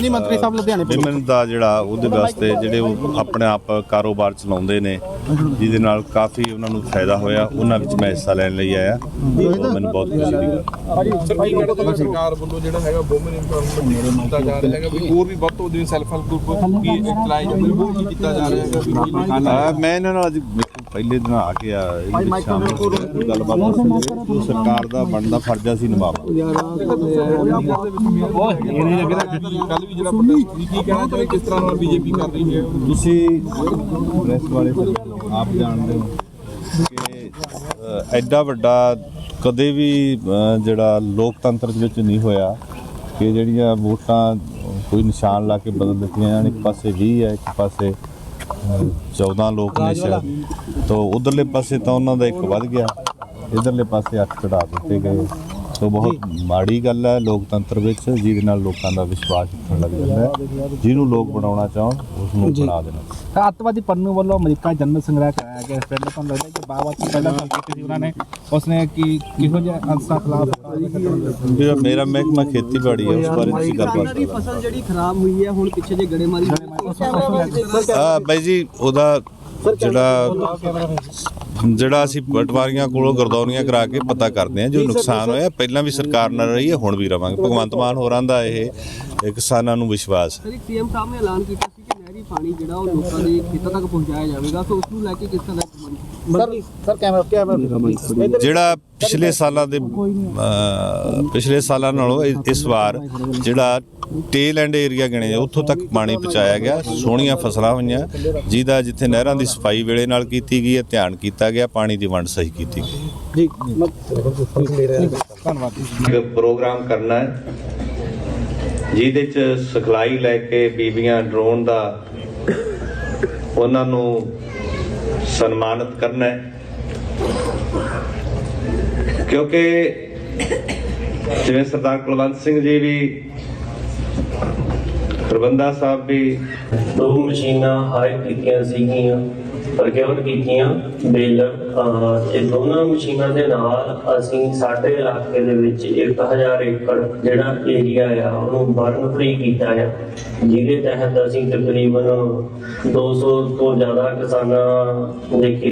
ਹਾਂਜੀ ਮੰਤਰੀ ਸਾਹਿਬ ਲੁਧਿਆਣੇ ਪਹੁੰਚੇ। ਦਾ ਜਿਹੜਾ ਉਹਦੇ ਵਾਸਤੇ ਜਿਹੜੇ ਉਹ ਆਪਣੇ ਆਪ ਕਾਰੋਬਾਰ ਚਲਾਉਂਦੇ ਨੇ ਜਿਹਦੇ ਨਾਲ ਕਾਫੀ ਉਹਨਾਂ ਨੂੰ ਫਾਇਦਾ ਹੋਇਆ। ਉਹਨਾਂ ਵਿੱਚ ਮੈਂ ਹਿੱਸਾ ਲੈਣ ਲਈ ਆਇਆ। ਮੈਨੂੰ ਬਹੁਤ ਖੁਸ਼ੀ ਦੀ ਗੱਲ ਸਰਕਾਰ ਵੱਲੋਂ ਜਿਹੜਾ ਹੈਗਾ ਵੂਮਨ ਇੰਪਾਵਰਮੈਂਟ ਕੀਤਾ ਜਾ ਰਿਹਾ ਹੈਗਾ ਵੀ ਹੋਰ ਵੀ ਵੱਧ ਤੋਂ ਵੱਧ ਸੈਲਫ ਹੈਲਪ ਗਰੁੱਪ ਕੀ ਚਲਾਏ ਜਾਂਦੇ ਹੋਰ ਕੀ ਕੀਤਾ ਜਾ ਰਿਹਾ ਹੈਗਾ ਵੀ ਕੀ ਆ, ਮੈਂ ਇਹਨਾਂ ਨਾਲ ਅੱਜ ਪਹਿਲੇ ਦਿਨ ਆ ਕੇ ਆ ਗੱਲਬਾਤ ਸਰਕਾਰ ਦਾ ਬਣਦਾ ਫਰਜ਼ ਸੀ ਨਿਭਾਵਾਂ ਕੱਲ ਵੀ ਜਿਹੜਾ ਪ੍ਰੋਟੈਸਟ ਸੀ ਕੀ ਕਹਿਣਾ ਚਾਹੁੰਦੇ ਕਿਸ ਤਰ੍ਹਾਂ ਨਾਲ ਬੀਜੇਪੀ ਕਰ ਰਹੀ ਹੈ। ਤੁਸੀਂ ਪ੍ਰੈਸ ਵਾਲੇ ਆਪ ਜਾਣਦੇ ਹੋ ਕਿ ਐਡਾ ਵੱਡਾ ਕਦੇ ਵੀ ਜਿਹੜਾ ਲੋਕਤੰਤਰ ਦੇ ਵਿੱਚ ਨਹੀਂ ਹੋਇਆ ਕਿ ਜਿਹੜੀਆਂ ਵੋਟਾਂ ਕੋਈ ਨਿਸ਼ਾਨ ਲਾ ਕੇ ਬਦਲ ਦਿੱਤੀਆਂ ਜਾਣ ਇੱਕ ਪਾਸੇ 20 ਹੈ ਇੱਕ ਪਾਸੇ ਅ, 14 ਲੋਕ ਨੇ ਸ਼ਾਇਦ। ਤਾਂ ਉਧਰਲੇ ਪਾਸੇ ਤਾਂ ਉਹਨਾਂ ਦਾ ਇੱਕ ਵੱਧ ਗਿਆ ਇਧਰਲੇ ਪਾਸੇ ਅੱਠ ਚੜਾ ਦਿੱਤੇ ਗਏ। ਸੋ ਬਹੁਤ ਮਾੜੀ ਗੱਲ ਹੈ ਲੋਕਤੰਤਰ ਵਿੱਚ ਜਿਹਦੇ ਨਾਲ ਲੋਕਾਂ ਦਾ ਵਿਸ਼ਵਾਸ ਉੱਠਣ ਲੱਗ ਜਾਂਦਾ ਹੈ। ਜਿਹਨੂੰ ਲੋਕ ਬਣਾਉਣਾ ਚਾਹਣ ਉਸ ਨੂੰ ਬਣਾ ਦੇਣਾ। ਤਾਂ ਅੱਤਵਾਦੀ ਪੰਨੂ ਵੱਲੋਂ ਅਮਰੀਕਾ ਜਨਰਲ ਸੰਗ੍ਰਹਿ ਕਰਾਇਆ ਗਿਆ। ਪਹਿਲਾਂ ਤੁਹਾਨੂੰ ਲੱਗਦਾ ਕਿ ਬਾਬਾ ਤੋਂ ਪਹਿਲਾਂ ਗੱਲ ਕੀਤੀ ਸੀ ਉਹਨਾਂ ਨੇ। ਉਸਨੇ ਕਿ ਕਿਹੋ ਜਿਹੇ ਅੰਸਾਂ ਖਿਲਾਫ ਜਿਹੜਾ ਮੇਰਾ ਮਹਿਕਮਾ ਖੇਤੀਬਾੜੀ ਹੈ ਉਸ ਬਾਰੇ ਤੁਸੀਂ ਦੀ ਕਰੋ। ਫਸਲ ਜਿਹੜੀ ਖਰਾਬ ਹੋਈ ਹੈ ਹੁਣ ਪਿੱਛੇ ਜੇ ਗੜੇਮਾਰੀ ਬਾਈ ਜੀ ਉਹਦਾ ਜਿਹੜਾ ਜਿਹੜਾ ਅਸੀਂ ਪਟਵਾਰੀਆਂ ਕੋਲੋਂ ਗਰਦੌਰੀਆਂ ਕਰਾ ਕੇ ਪਤਾ ਕਰਦੇ ਹਾਂ, ਜੋ ਨੁਕਸਾਨ ਹੋਇਆ, ਪਹਿਲਾਂ ਵੀ ਸਰਕਾਰ ਨਾਲ ਰਹੀ ਹੈ ਹੁਣ ਵੀ ਰਵਾਂਗੇ। ਭਗਵੰਤ ਮਾਨ ਹੋਰਾਂ ਦਾ ਇਹ ਕਿਸਾਨਾਂ ਨੂੰ ਵਿਸ਼ਵਾਸ ਹੈ। ਸਰ ਸਾਹਿਬ ਨੇ ਐਲਾਨ ਕੀਤਾ ਸੀ ਕਿ ਪਾਣੀ ਜਿਹੜਾ ਉਹ ਲੋਕਾਂ ਦੇ ਖੇਤਾਂ ਤੱਕ ਪਹੁੰਚਾਇਆ ਜਾਵੇਗਾ ਸੋ ਉਸ ਨੂੰ ਲੈ ਕੇ ਕਿਸ ਤਰ੍ਹਾਂ ਦਾ ਪ੍ਰਬੰਧ ਸਰ ਕੈਮਰਾ ਕੈਮਰਾ ਜਿਹੜਾ ਪਿਛਲੇ ਸਾਲਾਂ ਦੇ ਪਿਛਲੇ ਸਾਲਾਂ ਨਾਲੋਂ ਇਸ ਵਾਰ ਜਿਹੜਾ ਟੇਲ ਐਂਡ ਏਰੀਆ ਗਿਣੇ ਉੱਥੋਂ ਤੱਕ ਪਾਣੀ ਪਹੁੰਚਾਇਆ ਗਿਆ ਸੋਹਣੀਆਂ ਫਸਲਾਂ ਹੋਈਆਂ ਜਿਹਦਾ ਜਿੱਥੇ ਨਹਿਰਾਂ ਦੀ ਸਫ਼ਾਈ ਵੇਲੇ ਨਾਲ ਕੀਤੀ ਗਈ ਹੈ ਧਿਆਨ ਕੀਤਾ ਗਿਆ ਪਾਣੀ ਦੀ ਵੰਡ ਸਹੀ ਕੀਤੀ ਗਈ। ਜੀ ਧੰਨਵਾਦ ਇੱਕ ਪ੍ਰੋਗਰਾਮ ਕਰਨਾ ਹੈ ਜਿਹਦੇ ਚ ਸਿਖਲਾਈ ਲੈ ਕੇ ਬੀਬੀਆਂ ਡਰੋਨ ਦਾ ਉਹਨਾਂ ਨੂੰ ਸਨਮਾਨਿਤ ਕਰਨਾ ਹੈ। ਕਿਉਂਕਿ ਜਿਵੇਂ ਸਰਦਾਰ ਕੁਲਵੰਤ ਸਿੰਘ ਜੀ ਵੀ ਪ੍ਰਬੰਧਾ ਸਾਹਿਬ ਵੀ ਦੋ ਮਸ਼ੀਨਾਂ ਹਾਇਰ ਕੀਤੀਆਂ ਸੀਗੀਆਂ। ਪ੍ਰਕਿਉਰ ਕੀਤੀਆਂ ਬੇਲਰ ਇਹ ਦੋਨਾਂ ਮਸ਼ੀਨਾਂ ਦੇ ਨਾਲ ਅਸੀਂ ਸਾਡੇ ਇਲਾਕੇ ਦੇ ਵਿੱਚ 1000 ਏਕੜ ਜਿਹੜਾ ਏਰੀਆ ਆ, ਉਹਨੂੰ ਬਰਨ ਫ੍ਰੀ ਕੀਤਾ ਆ। ਜਿਹਦੇ ਤਹਿਤ ਅਸੀਂ ਤਕਰੀਬਨ 200 ਤੋਂ ਜ਼ਿਆਦਾ ਕਿਸਾਨਾਂ ਦੇ